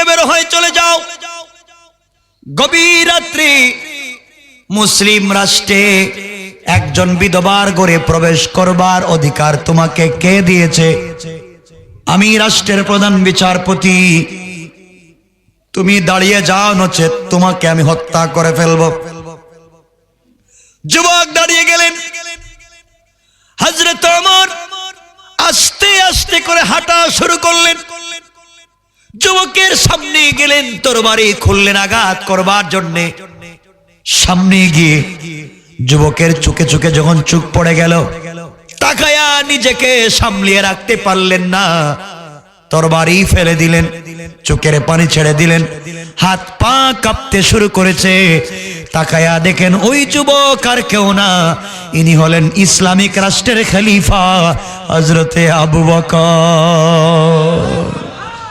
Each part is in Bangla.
থেকে বের হয়ে চলে যাও। গভীর রাত্রি মুসলিম রাষ্ট্রে একজন বিধবার ঘরে প্রবেশ করবার অধিকার তোমাকে কে দিয়েছে? আমি রাষ্ট্রের প্রধান বিচারপতি। তুমি দাঁড়িয়ে যাও, নচেত তোমাকে আমি হত্যা করে ফেলব। যুবক দাঁড়িয়ে গেলেন। হজরত আস্তে আস্তে করে হাঁটা শুরু করলেন। যুবকের সামনে গেলেন, তরবারি খুললেন, আঘাত করবার জন্যে। সামনে গিয়ে যুবকের চোখে চোখে যখন চুপ পড়ে গেল, তাকায়া নিজেকে সামলিয়ে রাখতে পারলেন না। তরবারি ফেলে দিলেন, চোখের পানি ছেড়ে দিলেন, হাত পা কাঁপতে শুরু করেছে। তাকায়া দেখেন ওই যুবক আর কেউ না। ইনি হলেন ইসলামিক রাষ্ট্রের খলিফা হজরতে আবু বকর।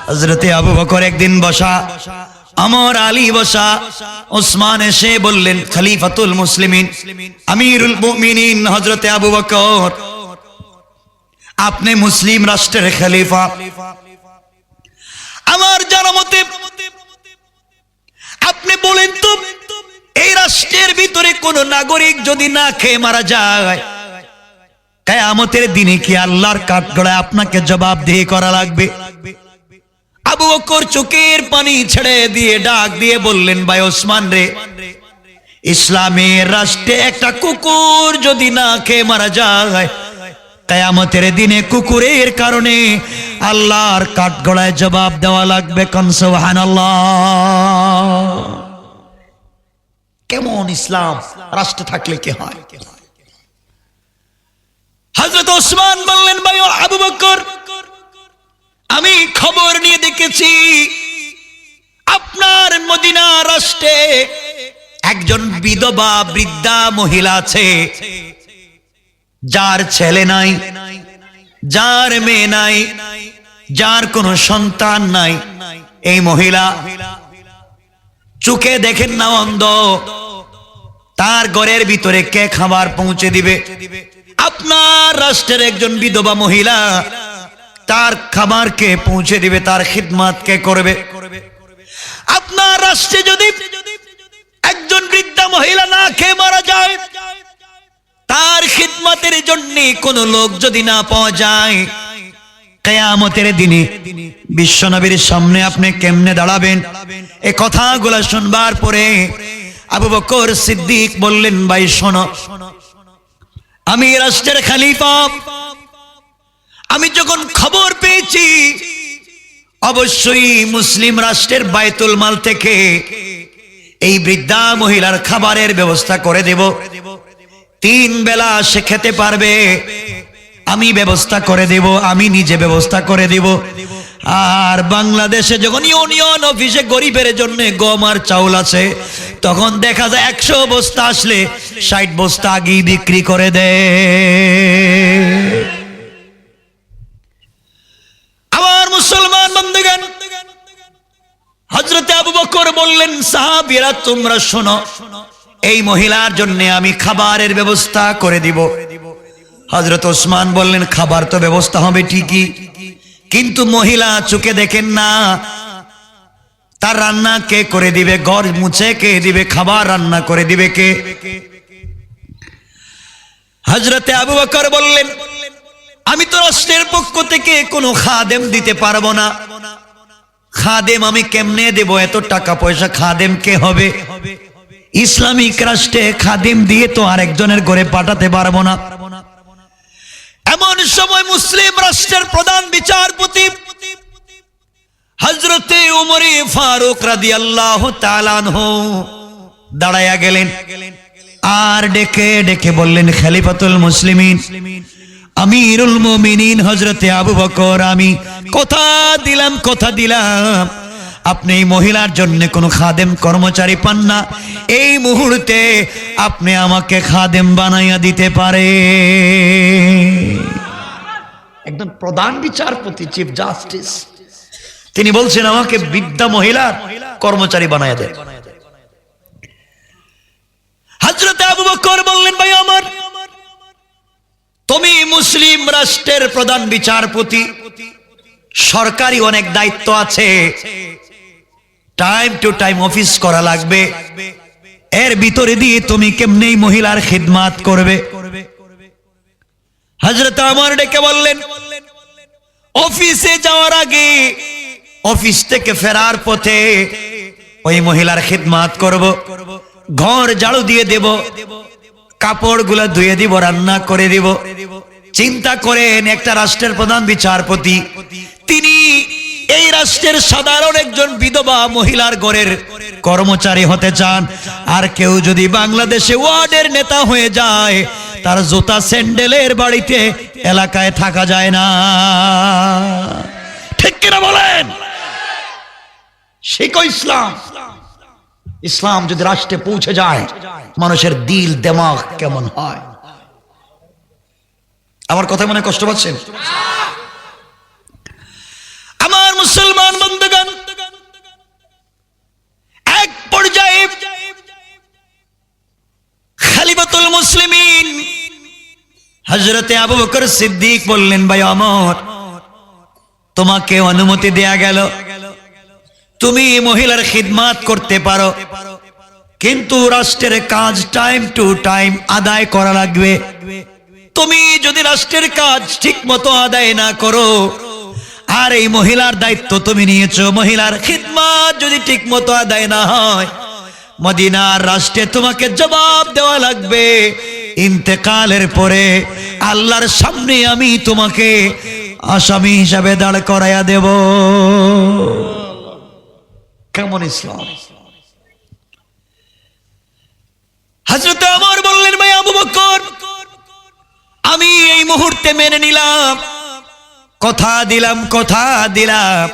হজরতে আবু বকর একদিন বসা, আমর আলী বসা, ওসমান এসে বললেন, খলিফাতুল মুসলিমিন, আমিরুল মুমিনিন হজরতে আবু বকর, আপনি মুসলিম রাষ্ট্রের খলিফা। আমার জানা মতে, আপনি বলেন তো, এই রাষ্ট্রের ভিতরে কোন নাগরিক যদি না খেয়ে মারা যায়, কেয়ামতের দিনে কি আল্লাহর কাঠগড়ায় আপনাকে জবাব দিয়ে করা লাগবে? আবু বকর চোখের পানি ছেড়ে দিয়ে ডাক দিয়ে বললেন, ভাই ওসমান রে, ইসলামের রাষ্ট্রে একটা কুকুর যদি না খেয়ে মারা যায়, কেয়ামতের দিনে কুকুরের কারণে আল্লাহর কাঠগড়ায় জবাব দেওয়া লাগবে কনসবাহান কেমন ইসলাম? রাষ্ট্র থাকলে কি হয়? হজরত ওসমান বললেন, ভাই আবু বকর আমি খবর নিয়ে দেখেছি, আপনার মদিনা রাষ্ট্রে একজন বিধবা বৃদ্ধা মহিলা আছে, যার ছেলে নাই, যার মেয়ে নাই, যার কোনো সন্তান নাই। এই মহিলা চোখে দেখেন না অন্ধ, তার ঘরের ভিতরে কে খাবার পৌঁছে দিবে। আপনার রাষ্ট্রের একজন বিধবা মহিলা তার খাবারকে পৌঁছে দিবে, তার খিদমাত কে করবে। আপনার রাষ্ট্রে যদি একজন বৃদ্ধা মহিলা না খেয়ে মারা যায়, তার খিদমতের জন্য কোন লোক যদি না পাওয়া যায়, কেয়ামতের দিনে বিশ্বনবীর সামনে আপনি কেমনে দাঁড়াবেন? এ কথাগুলো শুনবার পরে আবু বকর সিদ্দিক বললেন, ভাই শোনো, আমি রাষ্ট্রের খালিফা আমি যখন খবর পেয়েছি, অবশ্যই মুসলিম রাষ্ট্রের বায়তুল মাল থেকে এই বৃদ্ধা মহিলার খাবারের ব্যবস্থা করে দেব। তিন বেলা সে খেতে পারবে, আমি ব্যবস্থা করে দেব, আমি নিজে ব্যবস্থা করে দেব। আর বাংলাদেশে যখন ইউনিয়ন অফিসে গরিবের জন্য গম আর চাউল আছে, তখন দেখা যায় একশো বস্তা আসলে ষাট বস্তা আগেই বিক্রি করে দেয় আমার মুসলমান বন্ধুগণ হজরতে আবু বকর বললেন সাহাবিরা, তোমরা শোনো, এই মহিলার জন্য আমি খাবারের ব্যবস্থা করে দিব। হজরত ওসমান বললেন, খাবার তো ব্যবস্থা হবে ঠিকই, কিন্তু মহিলা চোখে দেখেন না। তার রান্না কে করে দিবে? ঘর মুছে কে দিবে? খাবার রান্না করে দিবে কে? হজরতে আবু বকর বললেন, আমি তো রাষ্ট্রের পক্ষ থেকে কোনো খাদেম দিতে পারব না। খাদেম, আমি কেমনে দেব? এত টাকা পয়সা খাদেম কে হবে? ইসলামিক রাষ্ট্রে খাদিম দিয়ে তো আরেকজনের ঘরে পাঠাতে পারব না। এমন সময় মুসলিম রাষ্ট্রের প্রধান বিচারপতি হজরতে উমরে ফারুক রাদি আল্লাহ দাঁড়াইয়া গেলেন আর ডেকে ডেকে বললেন, খালিফাতুল মুসলিমিন, আমিরুল মুমিনিন হজরতে আবু বকর, আমি কথা দিলাম কথা দিলাম। আপনি এই মহিলার জন্য কোনো খাদেম কর্মচারী পান না। এই মুহূর্তে আপনি আমাকে খাদেম বানাইয়া দিতে পারে। একদম প্রধান বিচারপতি চিফ জাস্টিস তিনি বলছেন আমাকে বিদ্যা মহিলার কর্মচারী বানাইয়া দেয় হজরতে আবু বকর বললেন ভাই আমার তুমি মুসলিম রাষ্ট্রের প্রধান বিচারপতি। সরকারি অনেক দায়িত্ব আছে। টাইম টু টাইম অফিস করা লাগবে। এর ভিতরে দিয়ে তুমি কেমনি মহিলার খিদমাত করবে? হজরত আমার ডেকে বললেন, অফিসে যাওয়ার আগে অফিস থেকে ফেরার পথে ওই মহিলার খিদমাত করব। ঘর ঝাড়ু দিয়ে দেব কাপড় কাপড়গুলো ধুয়ে দিব, রান্না করে দিব। চিন্তা করেন, একটা রাষ্ট্রের প্রধান বিচারপতি তিনি এই রাষ্ট্রের সাধারণ একজন বিধবা মহিলার ঘরের কর্মচারী হতে চান। আর কেউ যদি বাংলাদেশে ওয়ার্ডের নেতা হয়ে যায়, তার জুতা স্যান্ডেলের বাড়িতে এলাকায় থাকা যায় না। ঠিক কিনা বলেন? শিখো ইসলাম। ইসলাম যদি রাষ্ট্রে পৌঁছে যায়, মানুষের দিল দেমাগ কেমন হয়? আমার কথা মনে কষ্ট পাচ্ছেন আমার মুসলমান বন্ধুগণ এক পর্যায়ে খালিবাতুল মুসলিমিন হজরতে আবু বকর সিদ্দিক বললেন, ভাই অমর, তোমাকে অনুমতি দেয়া গেল। তুমি মহিলার খিদমাত করতে পারো, কিন্তু রাষ্ট্রের কাজ টাইম টু টাইম আদায় করা লাগবে। তুমি যদি রাষ্ট্রের কাজ ঠিক মতো আদায় না করো, আর এই মহিলার দায়িত্ব তুমি নিয়েছো, মহিলার খিদমাত যদি ঠিক মতো আদায় না হয়, মদিনার রাষ্ট্রে তোমাকে জবাব দেওয়া লাগবে। ইন্তেকালের পরে আল্লাহর সামনে আমি তোমাকে আসামি হিসাবে দাঁড় করাইয়া দেব। কেমন ইসলাম? হাজরত আমার বললেন, ভাই আবু বকর, আমি এই মুহূর্তে মেনে নিলাম। কথা দিলাম কথা দিলাম।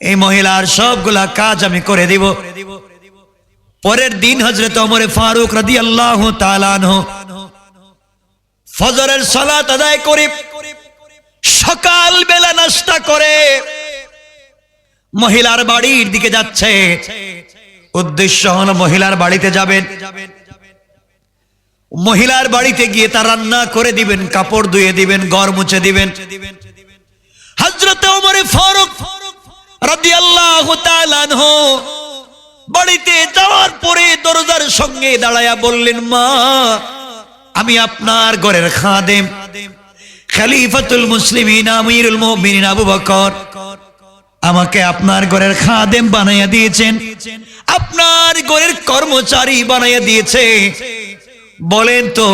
এই মহিলার সবগুলা কাজ আমি করে দিব। পরের দিন হজরত অমরে ফারুক রাদি আল্লাহ ফজরের সালাত আদায় করে সকাল বেলা নাস্তা করে মহিলার বাড়ির দিকে যাচ্ছে। উদ্দেশ্য হলো মহিলার বাড়িতে যাবেন। মহিলার বাড়িতে গিয়ে তার রান্না করে দিবেন, কাপড় ধুয়ে দিবেন, ঘর মুছে দিবেন। হজরত ওমরে ফারুক রাদিয়াল্লাহু তাআলা আনহু বাড়িতে যাওয়ার পরে দরজার সঙ্গে দাঁড়ায়া বললেন, মা, আমি আপনার ঘরের খাদেম। খলিফাতুল মুসলিমিন, আমিরুল মুমিনিন আবু বকর। আমাকে আপনার ঘরের খাদেম বানাইয়া দিয়েছেন। আপনার ঘরের কর্মচারী বানাইয়া দিয়েছে। বলেন তো,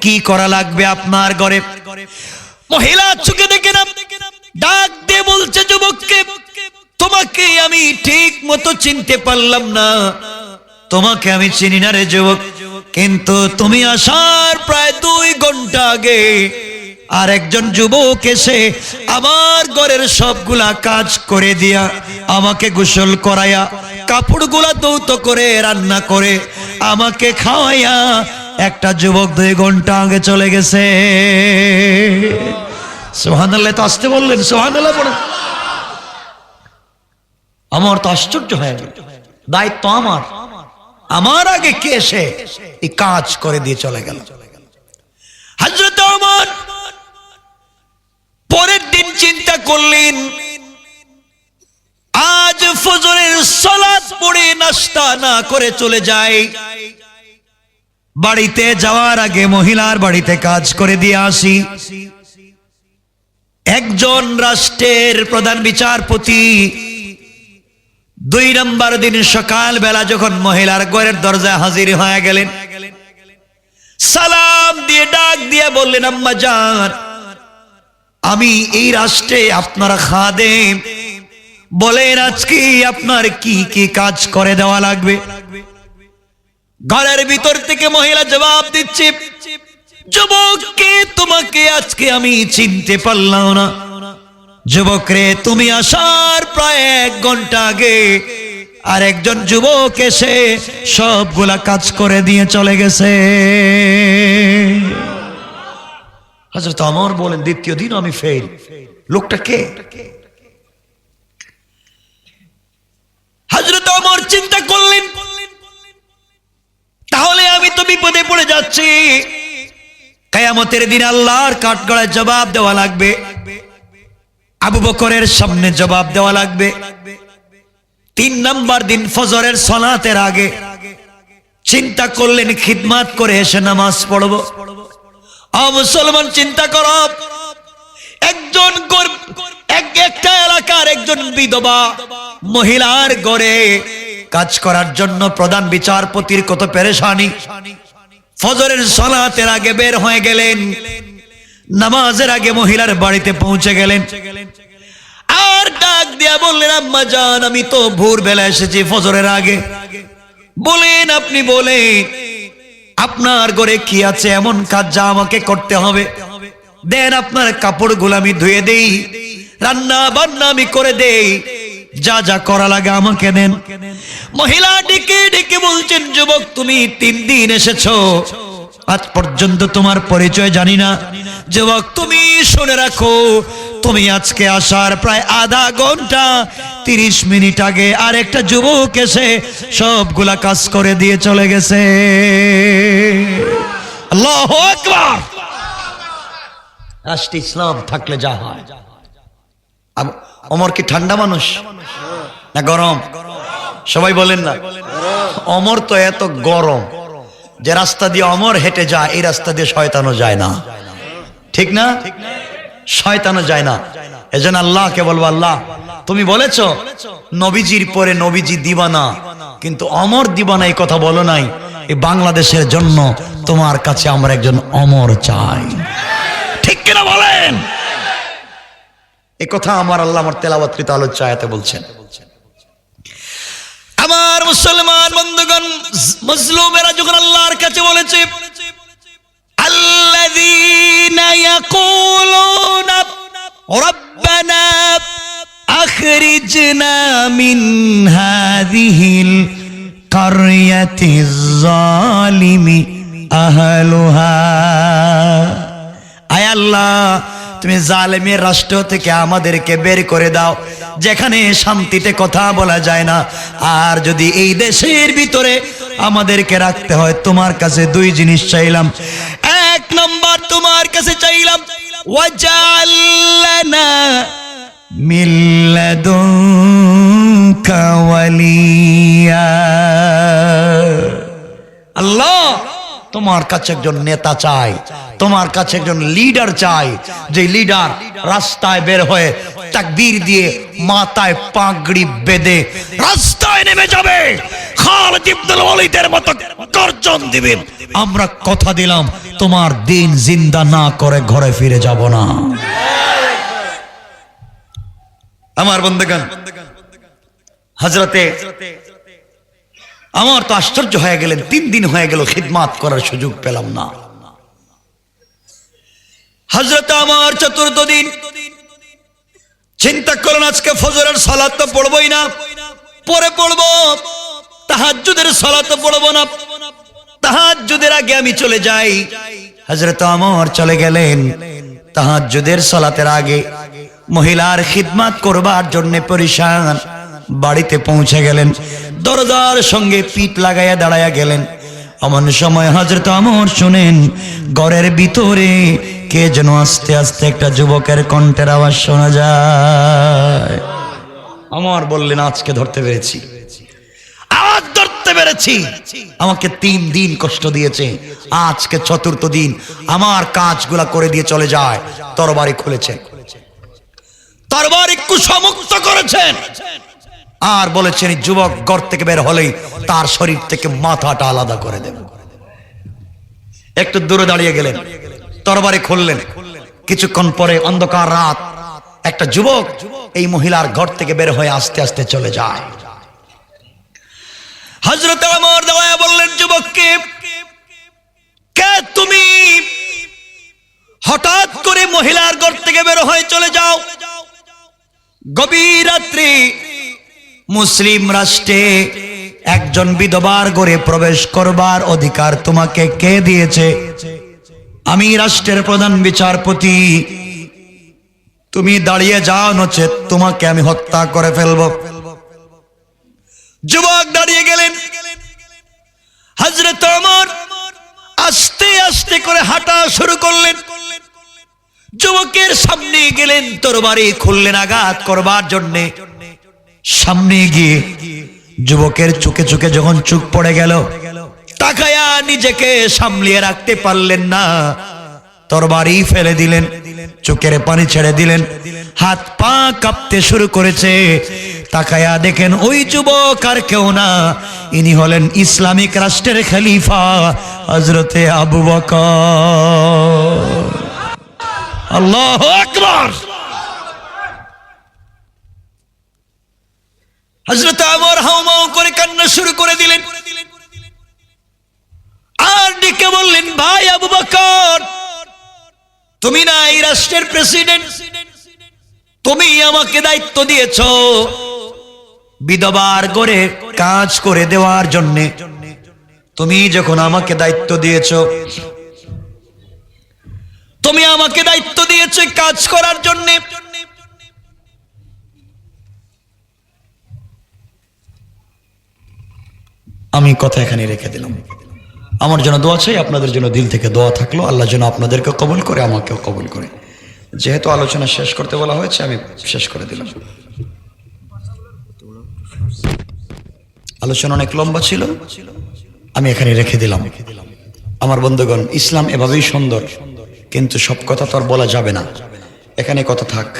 কি করা লাগবে আপনার ঘরে? মহিলা চোখে দেখে না, ডাক দিয়ে বলছে, যুবককে তোমাকে আমি ঠিক মতো চিনতে পারলাম না। তোমাকে আমি চিনি না রে যুবক। কিন্তু তুমি আসার প্রায় দুই ঘণ্টা আগে আর একজন যুবক এসে আমার ঘরের সবগুলা কাজ করে দিয়া আমাকে গোসল করাইয়া, কাপড়গুলা দৌত করে রান্না করে আমাকে খাওয়াইয়া একটা যুবক দুই ঘণ্টা আগে চলে গেছে। সোহান তো আসতে বললেন সোহান পড়ে আমার তো আশ্চর্য হয়ে গেল। দায়িত্ব আমার। আমার আগে কে এসে এই কাজ করে দিয়ে চলে গেল? হজরত আমার পরের দিন চিন্তা করলেন, আজ ফজরের সলাদ পড়ে নাস্তা না করে চলে যায় বাড়িতে যাওয়ার আগে মহিলার বাড়িতে কাজ করে দিয়ে আসি। একজন রাষ্ট্রের প্রধান বিচারপতি দুই নম্বর দিন সকাল বেলা যখন মহিলার ঘরের দরজায় হাজির হয়ে গেলেন, সালাম দিয়ে ডাক দিয়ে বললেন, আম্মা যান আমি এই রাষ্ট্রে আপনারা খাদেম। বলেন, আজকে আপনার কি কি কাজ করে দেওয়া লাগবে? ঘরের ভিতর থেকে মহিলা জবাব দিচ্ছে, যুবককে তোমাকে আজকে আমি চিনতে পারলাম না। যুবক রে তুমি আসার প্রায় এক ঘণ্টা আগে আর একজন যুবক এসে সবগুলা কাজ করে দিয়ে চলে গেছে। হজরত আমার বলেন, দ্বিতীয় দিন আমি ফেল লোকটা কে? হজরত আমার চিন্তা করলেন, তাহলে আমি তো বিপদে পড়ে যাচ্ছি। কায়ামতের দিন আল্লাহর কাঠগড়ায় জবাব দেওয়া লাগবে। আবু বকরের সামনে জবাব দেওয়া লাগবে। তিন নাম্বার দিন ফজরের সলাতের আগে চিন্তা করলেন, খিদমাত করে এসে নামাজ পড়ব। মুসলমান, চিন্তা কর। একজন একটা এলাকার একজন বিধবা মহিলার গড়ে কাজ করার জন্য প্রধান বিচারপতির কত পেরেশানি। ফজরের সলাতের আগে বের হয়ে গেলেন। নামাজের আগে মহিলার বাড়িতে পৌঁছে গেলেন। আর ডাক দিয়া বললেন, আম্মা জান, আমি তো ভোর বেলা এসেছি ফজরের আগে। বলেন, আপনি বলেন, আপনার ঘরে কি আছে? এমন কাজ যা আমাকে করতে হবে। দেন আপনার কাপড় আমি ধুয়ে দেই রান্না বান্না আমি করে দেই, যা যা করা লাগে আমাকে দেন। মহিলা ডেকে ডেকে বলছেন, যুবক, তুমি তিন দিন এসেছ। আজ পর্যন্ত তোমার পরিচয় জানি না। যুবক, তুমি শুনে রাখো, তুমি আজকে আসার প্রায় আধা ঘণ্টা, তিরিশ মিনিট আগে আর একটা যুবক এসে সবগুলা কাজ করে দিয়ে চলে গেছে। রাষ্ট্র ইসলাম থাকলে যা হয়। অমর কি ঠান্ডা মানুষ? না গরম? সবাই বলেন না। অমর তো এত গরম যে রাস্তা দিয়ে অমর হেঁটে যায়, এই রাস্তা দিয়ে শয়তানো যায় না। ঠিক না? শয়তানও যায় না। এজন্য আল্লাহকে বলব আল্লাহ তুমি বলেছ নবীজির পরে নবীজি দিবানা কিন্তু অমর দিবানা এই কথা বলো নাই। এই বাংলাদেশের জন্য তোমার কাছে আমরা একজন অমর চাই। ঠিক কিনা বলেন? এ কথা আমার আল্লাহ আমার তেলাবাত্রিত আলোচ্য আয়াতে বলছেন। আমার মুসলমান বন্ধুগণ মুসলুমেরা যখন আল্লাহর কাছে বলেছে الذين يقولون ربنا أخرجنا من هذه القرية الظالم أهلها আয় আল্লাহ তুমি জালেমের রাষ্ট্র থেকে আমাদেরকে বের করে দাও যেখানে শান্তিতে কথা বলা যায় না আর যদি এই দেশের ভিতরে আমাদেরকে রাখতে হয়। তোমার কাছে দুই জিনিস চাইলাম। এক নম্বর তোমার কাছে চাইলাম, ওয়াজাল্লানা মিল্লাদুনকা ওয়ালিয়া। আল্লাহ, তোমার কাছে একজন নেতা চাই, তোমার কাছে একজন লিডার চাই। যে লিডার রাস্তায় বের হয়ে তাকবীর দিয়ে মাথায় পাগড়ি বেঁধে রাস্তায় নেমে যাবে। খালিদ ইবনুল ওয়ালিদের মতো গর্জন দিবে। আমরা কথা দিলাম তোমার দিন জিন্দা না করে ঘরে ফিরে যাব না। আমার বন্ধুগণ হজরতে আমার তো আশ্চর্য হয়ে গেলেন তিন দিন হয়ে গেল খিদমাত করার সুযোগ পেলাম না। হজরত আমার চতুর্থ দিন চিন্তা করুন আজকে ফজরের সালাত তো পড়বই না পরে পড়ব। তাহাজ্জুদের সালাত পড়ব না। তাহাজ্জুদের আগে আমি চলে যাই। হজরত আমার চলে গেলেন। তাহাজ্জুদের সালাতের আগে মহিলার খিদমাত করবার জন্য পরিশান বাড়িতে পৌঁছে গেলেন। দরজার সঙ্গে পিঠ লাগাইয়া দাঁড়াইয়া গেলেন। এমন সময় হজরত আমর শুনেন, ঘরের ভিতরে কে যেন আস্তে আস্তে একটা যুবকের কণ্ঠের আওয়াজ শোনা যায়। আমার বললেন, আজকে ধরতে পেরেছি। পেরেছি। আমাকে তিন দিন কষ্ট দিয়েছে। আজকে চতুর্থ দিন। আমার কাজগুলা করে দিয়ে চলে যায়। তরবারি খুলেছে। তরবারি কুসমুক্ত করেছেন। আর বলেছেন, যুবক ঘর থেকে বের হলেই তার শরীর থেকে মাথাটা আলাদা করে দেব। একটু দূরে দাঁড়িয়ে গেলেন। তরবারি খুললেন। কিছুক্ষণ পরে অন্ধকার রাত। একটা যুবক এই মহিলার ঘর থেকে বের হয়ে আস্তে আস্তে চলে যায়। হজরত আমার দেওয়া বললেন, যুবককে, কে তুমি? হঠাৎ করে মহিলার ঘর থেকে বের হয়ে চলে যাও। গভীর রাত্রি মুসলিম রাষ্ট্রে একজন বিধবার ঘরে প্রবেশ করবার অধিকার তোমাকে কে দিয়েছে? আমি রাষ্ট্রের প্রধান বিচারপতি। তুমি দাঁড়িয়ে যাও, নচেত তোমাকে আমি হত্যা করে ফেলব। যুবক দাঁড়িয়ে গেলেন। হজরত অমর আস্তে আস্তে করে হাঁটা শুরু করলেন। যুবকের সামনে গেলেন, তরবারি খুললেন, আঘাত করবার জন্যে। সামনে গিয়ে যুবকের চোখে চোখে যখন চোখ পড়ে গেল, তাকায়া নিজেকে সামলিয়ে রাখতে পারলেন না। তরবারি ফেলে দিলেন, চোখের পানি ছেড়ে দিলেন, হাত পা কাঁপতে শুরু করেছে। তাকায়া দেখেন ওই যুবক আর কেউ না। ইনি হলেন ইসলামিক রাষ্ট্রের খলিফা হজরতে আবু বকর। আল্লাহ আকবার। হজরত আমর হাউমাউ করে কান্না শুরু করে দিলেন। আর ডেকে বললেন, ভাই আবু বকর, তুমি না এই রাষ্ট্রের প্রেসিডেন্ট তুমি আমাকে দায়িত্ব দিয়েছ। বিধবার করে কাজ করে দেওয়ার জন্য। তুমি যখন আমাকে দায়িত্ব দিয়েছ, তুমি আমাকে দায়িত্ব দিয়েছ কাজ করার জন্য। আমি কথা এখানে রেখে দিলাম। আমার জন্য দোয়া চাই, আপনাদের জন্য দিল থেকে দোয়া থাকল। আল্লাহ যেন আপনাদেরকে কবুল করে, আমাকেও কবুল করে। যেহেতু আলোচনা শেষ করতে বলা হয়েছে, আমি শেষ করে দিলাম। আলোচনা অনেক লম্বা ছিল, আমি এখানে রেখে দিলাম। আমার বন্ধুগণ, ইসলাম এভাবেই সুন্দর, কিন্তু সব কথা তো আর বলা যাবে না। এখানে কথা থাক।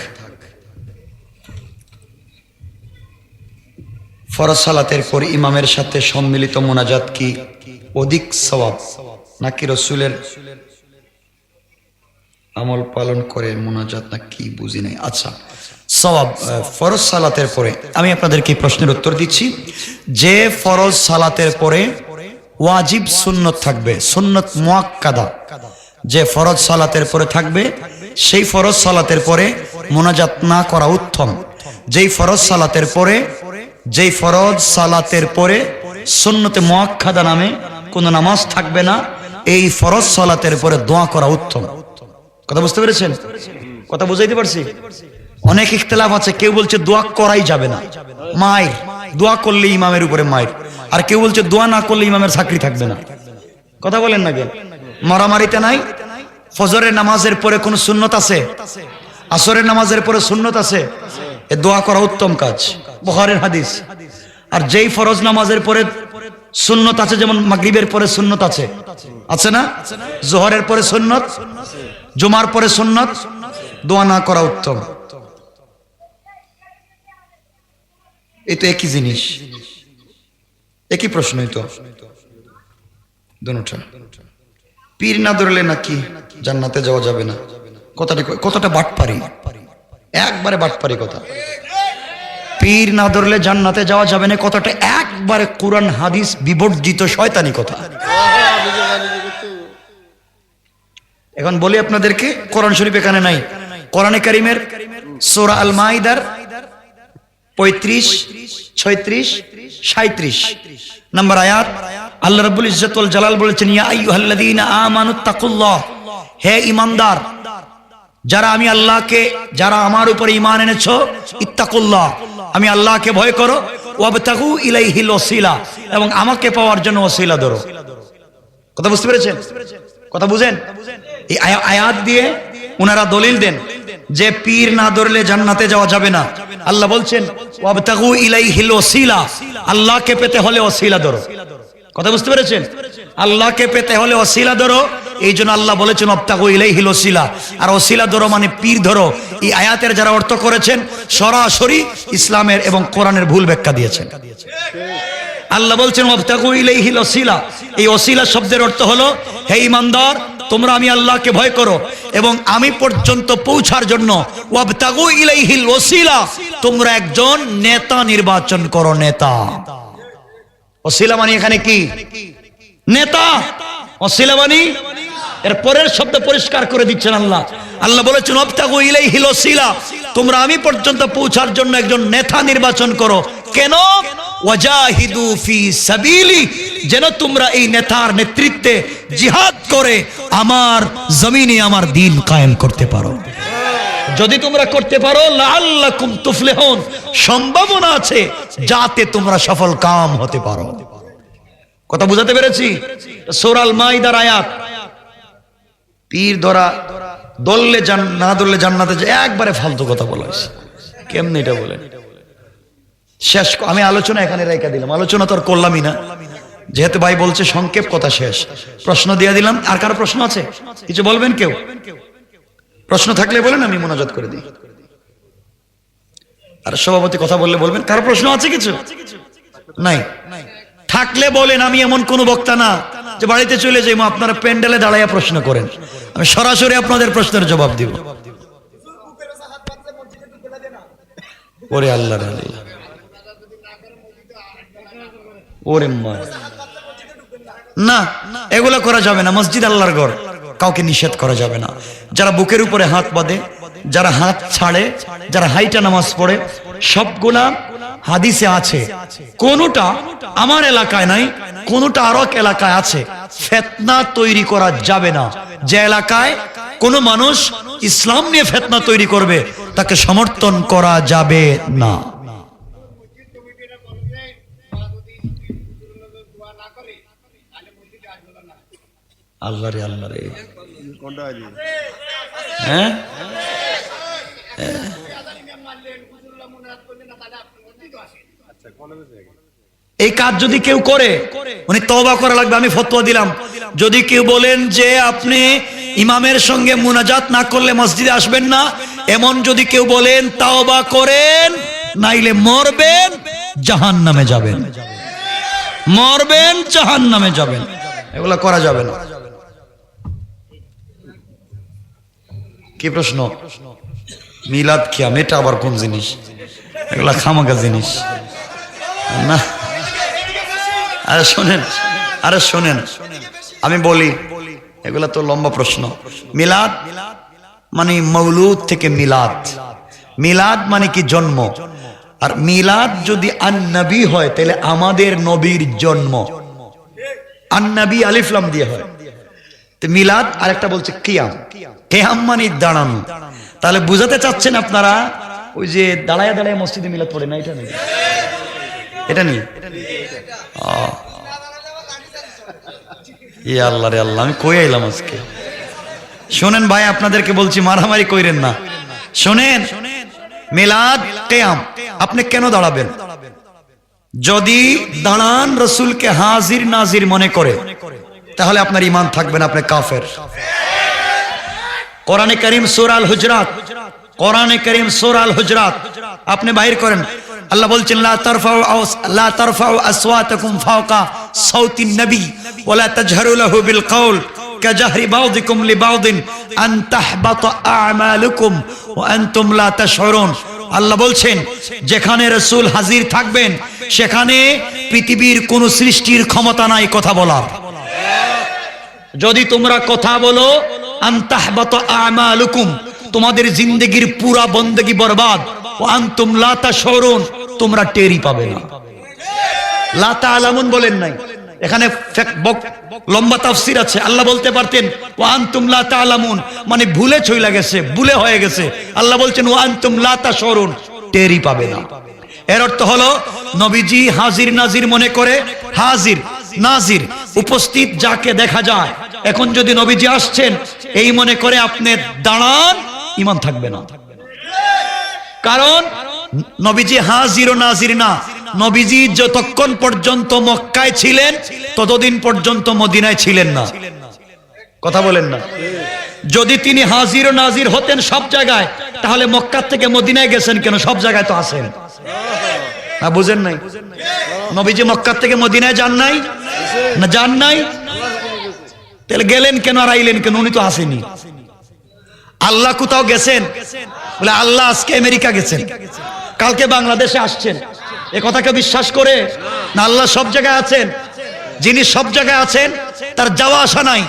ফরজ সালাতের পর ইমামের সাথে সম্মিলিত মোনাজাত কি অধিক সওয়াব, নাকি রসুলের আমল পালন করে মোনাজাত না কি বুঝি নাই? আচ্ছা আহ, ফরজ সালাতের পরে। আমি আপনাদেরকে প্রশ্নের উত্তর দিচ্ছি। যে ফরজ সালাতের পরে ওয়াজিব সুন্নত থাকবে সুন্নত মোয়াক্কাদা যে ফরজ সালাতের পরে থাকবে সেই ফরজ সালাতের পরে মোনাজাত না করা উত্তম। যেই ফরজ সালাতের পরে যেই ফরজ সালাতের পরে সুন্নতে মুয়াক্কাদা নামে কোনো নামাজ থাকবে না এই ফরজ সালাতের পরে দোয়া করা উত্তম। কথা বুঝতে পেরেছেন? কথা বুঝাইতে পারছি? অনেক ইখতলাফ আছে, কেউ বলছে দোয়া করাই যাবে না। মায়ের, দোয়া করলে ইমামের উপরে মায়ের। আর কেউ বলছে দোয়া না করলে ইমামের চাকরি থাকবে না। কথা বলেন না কেন মারামারিতে নাই? ফজরের নামাজের পরে কোন সুন্নত আছে? আসরের নামাজের পরে সুন্নত আছে? এ দোয়া করা উত্তম কাজ। বহারের হাদিস। আর যেই ফরজ নামাজের পরে সুন্নত আছে, যেমন মাগরিবের পরে সুন্নত আছে। আছে না? জোহরের পরে সুন্নত? জুমার পরে সুন্নত? দোয়া না করা উত্তম। এই তো একই জিনিস। একই প্রশ্নই তো। পীর না ধরলে নাকি জান্নাতে যাওয়া যাবে না। কথাটি কতটা বাটপারি। একবারে বাটপারি কথা। পীর না ধরলে জান্নাতে যাওয়া যাবে না, কথাটা একবারে কোরআন, হাদিস বিবর্জিত শয়তানি কথা। এখন বলি আপনাদেরকে, কোরআন শরীফ এখানে নাই। কোরআনে কারিমের সোরা আল মাইদার পঁয়ত্রিশ, ছয়ত্রিশ সাঁত্রিশ নম্বর আয়াত, আল্লাহ রাব্বুল ইজ্জতুল জালাল বলেছেন হে ঈমানদার, যারা আমি আল্লাহকে, যারা আমার উপরে ঈমান এনেছো, ইত্তাকুল্লাহ। আমি আল্লাহকে ভয় করো, ওয়াবতাগু ইলাইহিল ওসিলা এবং আমাকে পাওয়ার জন্য ওসিলা ধরো। কথা বুঝতে পেরেছেন? কথা বুঝেন? এই আয়া- আয়াত দিয়ে ওনারা দলিল দেন। যে পীর না ধরলে জান্নাতে যাওয়া যাবে না। আল্লাহ বলছেন, ওয়াবতাগু ইলাইহিল আল্লাহকে পেতে হলে ওসিলা ধরো। কথা বুঝতে পেরেছেন? আল্লাহকে পেতে হলে ওসিলা ধরো। এই জন্য আল্লাহ বলেছেন আর ওসিলা ধরো মানে পীর ধরো। এই আয়াতের যারা অর্থ করেছেন, সরাসরি ইসলামের এবং কোরআনের ভুল ব্যাখ্যা দিয়েছেন। আল্লাহ বলছেন, ওয়াবতাগু ইলাইহিল ওসিলা। এই ওসিলা শব্দের অর্থ হলো, হে ইমানদার তোমরা আমি আল্লাহকে ভয় করো এবং আমি পর্যন্ত পৌঁছার জন্য তোমরা একজন নেতা নির্বাচন করো, নেতা। ওসিলা মানে এখানে কি? নেতা। ওসিলা মানে? এর পরের শব্দ পরিষ্কার করে দিচ্ছেন আল্লাহ। আল্লাহ বলেছেন অবতাগু ইলাইহিল ওসিলা, তোমরা আমি পর্যন্ত পৌঁছার জন্য একজন নেতা নির্বাচন করো। কেন? ওয়াজাহিদু ফি সাবিলি, যেন তোমরা এই নেতার নেতৃত্বে জিহাদ করে আমার জমিনে আমার দিন কায়েম করতে পারো। যদি তোমরা করতে পারো লাল্লাকুম তুফলিহুন। সম্ভাবনা আছে যাতে তোমরা সফল কাম হতে পারো। কথা বুঝাতে পেরেছি? সোরাল মাইদার আয়াত। পীর ধরা দললে জান না ধরলে জান্নাতে যে একবারে ফালতু কথা বলা হয়েছে। কেমনি এটা বলেন? শেষ আমি আলোচনা এখানে রেখে দিলাম। আলোচনা তো আর করলামই না। যেহেতু ভাই বলছে সংক্ষেপ কথা শেষ। প্রশ্ন দিয়ে দিলাম। আর কারও প্রশ্ন আছে? কিছু বলবেন কেউ? প্রশ্ন থাকলে বলেন, আমি মোনাজাত করে দিই। আর সভাপতি কথা বললে বলবেন। কারও প্রশ্ন আছে কিছু? নাই। থাকলে বলেন, আমি এমন কোন বক্তা না যে বাড়িতে চলে যাই আপনারা প্যান্ডেলে দাঁড়াইয়া প্রশ্ন করেন। আমি সরাসরি আপনাদের প্রশ্নের জবাব দিব। ওরে আল্লাহ আল্লাহ ওরে না, এগুলো করা যাবে না, মসজিদ আল্লাহর ঘর। কাউকে নিষেধ করা যাবে না। যারা বুকের উপরে হাত বাঁধে, যারা হাত ছাড়ে, যারা হাইটা নামাজ পড়ে সবগুলা হাদিসে আছে। কোনটা আমার এলাকায় নাই, কোনটা আরও এলাকায় আছে। ফেতনা তৈরি করা যাবে না। যে এলাকায় কোন মানুষ ইসলাম নিয়ে ফেতনা তৈরি করবে, তাকে সমর্থন করা যাবে না। আল্লাহ রে আল্লাহ রে হ্যাঁ? এই কাজ যদি কেউ করে উনি তবা করা লাগবে আমি ফতোয়া দিলাম। যদি কেউ বলেন যে আপনি ইমামের সঙ্গে মুনাজাত না করলে মসজিদে আসবেন না এমন যদি কেউ বলেন তাওবা করেন নাইলে মরবেন জাহান নামে যাবেন। মরবেন জাহান নামে যাবেন। এগুলা করা যাবে না। কি প্রশ্ন? মিলাদ খিয়াম এটা আবার কোন জিনিস? এগুলা খামাকা জিনিস। না। আরে শোনেন আরে শোনেন, আমি বলি, এগুলা তো লম্বা প্রশ্ন। মিলাদ মানে মৌলুদ থেকে মিলাদ। মিলাদ মানে কি জন্ম? আর মিলাদ যদি আন্নবী হয়, তাহলে আমাদের নবীর জন্ম। আন্নবী আলিফলাম দিয়ে হয়। মিলাদ আরেকটা বলছে কিয়াম। কেয়াম মানে দাঁড়ানো। তাহলে বুঝাতে চাচ্ছেন আপনারা, ওই যে দাঁড়ায় দাঁড়ায় মসজিদে মিলাদ পড়ে না, এটা নেই। এটা নেই? আল্লাহ রে আল্লাহ, আমি কই আইলাম আজকে? শোনেন ভাই, আপনাদেরকে বলছি, মারামারি কইরেন না। শোনেন, মিলাদ কেয়াম, আপনি কেন দাঁড়াবেন? যদি দাঁড়ান রসুলকে হাজির নাজির মনে করে, তাহলে আপনার ইমান থাকবেন আপনি কাফের। কোরআনে করিম সুর আল হুজরাত। কোরআনে করিম সুর আল হুজরাত। আপনি বাহির করেন। আল্লাহ বলছেন, লা তারফাউ লা তারফাউ আসওয়াতাকুম ফাওকা সাউতিন নবী ওয়ালা তাজহারু লাহু বিল কওল কাজহরি বাউদিকুম লিবাউদিন আন তাহবাতা আ'মালুকুম ওয়া আনতুম লা তাশউরুন। আল্লাহ বলছেন, যেখানে রসুল হাজির থাকবেন, সেখানে পৃথিবীর কোন সৃষ্টির ক্ষমতা নাই, কথা বলার। যদি তোমরা কথা বলো তোমাদের জিন্দগির পুরা বন্দেগি বরবাদ লাতা শরুন তোমরা টেরি পাবে না। লাতা আলামুন বলেন নাই। এখানে লম্বা তাফসির আছে। আল্লাহ বলতে পারতেন, ও আনতুম লাতা আলামুন মানে ভুলে ছইলা গেছে, ভুলে হয়ে গেছে। আল্লাহ বলছেন, ও আনতুম লাতা শরুন টেরি পাবে না। এর অর্থ হলো, নবীজি হাজির নাজির মনে করে, হাজির, নাজির, উপস্থিত যাকে দেখা যায় এখন যদি নবীজি আসছেন, এই মনে করে আপনি দাঁড়ান ইমান থাকবে না। কারণ নবীজি হাজির নাজির না। নবীজি যতক্ষণ পর্যন্ত মক্কায় ছিলেন, ততদিন পর্যন্ত মদিনায় ছিলেন না। কথা বলেন না। যদি তিনি হাজির ও নাজির হতেন সব জায়গায়, তাহলে মক্কার থেকে মদিনায় গেছেন কেন? সব জায়গায় তো আসেন না বুঝেন নাই? নবীজি মক্কার থেকে মদিনায় যান নাই? না যান নাই? তাহলে গেলেন কেন আর আইলেন কেন? উনি তো আসেনি আল্লাহ কোথাও গেছেন? বলে, আল্লাহ আজকে আমেরিকা গেছেন। কালকে বাংলাদেশে আসছেন। এ কথাকে বিশ্বাস করে না, আল্লাহ সব জায়গায় আছেন। যিনি সব জায়গায় আছেন, তার যাওয়া আসা নাই।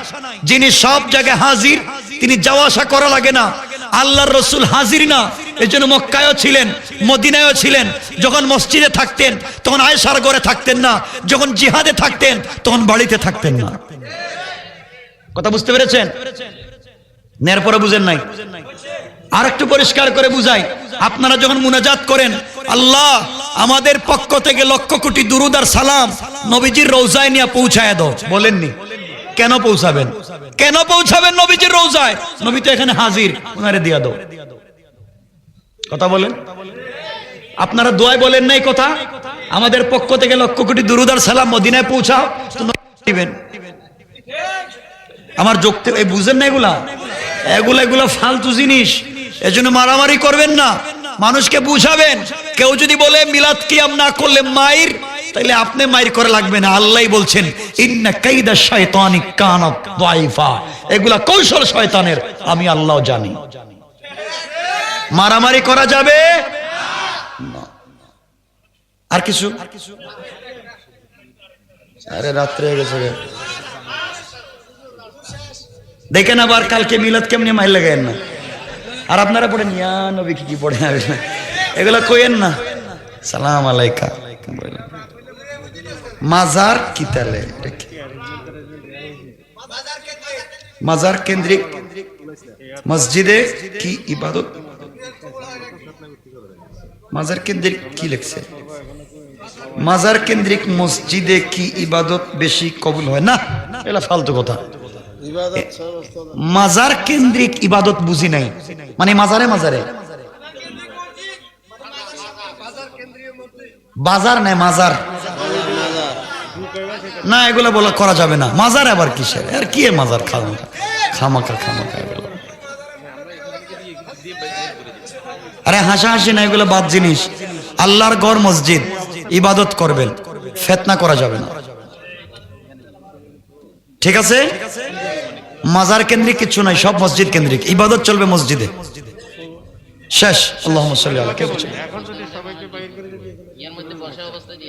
যিনি সব জায়গায় হাজির, তিনি যাওয়া আসা করা লাগে না। আল্লাহর রসুল হাজির না। এই জন্য মক্কায়ও ছিলেন, মদিনায়ও ছিলেন। যখন মসজিদে থাকতেন, তখন আয়েশার ঘরে থাকতেন না। যখন জিহাদে থাকতেন, তখন বাড়িতে থাকতেন না। কথা বুঝতে পেরেছেন? নেয়ার পরে বুঝেন নাই। আর একটু পরিষ্কার করে বুঝাই। আপনারা যখন মুনাজাত করেন, আল্লাহ আমাদের পক্ষ থেকে লক্ষ কোটি দুরুদ আর সালাম নবীজির রৌজায় নিয়ে পৌঁছায় দাও। বলেননি। কেন পৌঁছাবেন? কেন পৌঁছাবেন নবীজির রৌজায় নবী তো এখানে হাজির ওনারে দিয়া দাও। কথা বলেন? আপনারা দোয়ায় বলেন নাই কথা? আমাদের পক্ষ থেকে লক্ষ কোটি দুরুদার সালাম মদিনায় পৌঁছাও দিবেন। আমার যোগতে এই বুঝেন না এগুলা? এগুলা এগুলা ফালতু জিনিস। এজন্য মারামারি করবেন না। মানুষকে বুঝাবেন। কেউ যদি বলে, মিলাদ কিয়াম না করলে মাইর তাহলে আপনি মাইর করে লাগবে না। আল্লাহ বলছেন, ইন্না কাইদা শয়তানি কানাত দাইফা। এগুলা কৌশল শয়তানের, আমি আল্লাহ জানি। মারামারি করা যাবে। আর কিছু? আরে রাত্রে গেছে। দেখেন আবার কালকে মিলাদ কেমনি মাইল লাগাইন না। আর আপনারা পড়েন, ইয়া নবী কি কি পড়ে এগুলা কইেন না। সালাম আলাইকা। মাজার কি তাহলে? মাজার কেন্দ্রিক মসজিদে কি ইবাদত? মাজার কেন্দ্রিক কি লিখছে? মাজার কেন্দ্রিক মসজিদে কি ইবাদত বেশি কবুল হয়? না এটা ফালতু কথা। মাজার কেন্দ্রিক ইবাদত বুঝি নাই। মানে মাজারে মাজারে। বাজার নাই মাজার। না এগুলো বলা করা যাবে না। মাজার আবার কিসের? আর কি মাজার? খামাকা খামাকা খামাকা এগুলো। আরে হাসাহাসি না এগুলো বাদ জিনিস। আল্লাহর গড় মসজিদ ইবাদত করবেন। ফেতনা করা যাবে না। ঠিক আছে? মাজার কেন্দ্রিক কিছু নাই সব মসজিদ কেন্দ্রিক। ইবাদত চলবে মসজিদে। শেষ। আল্লাহ আলা কে বলছে এখন যদি সবাইকে বাইর করে দিবি এর মধ্যে বসা অবস্থায়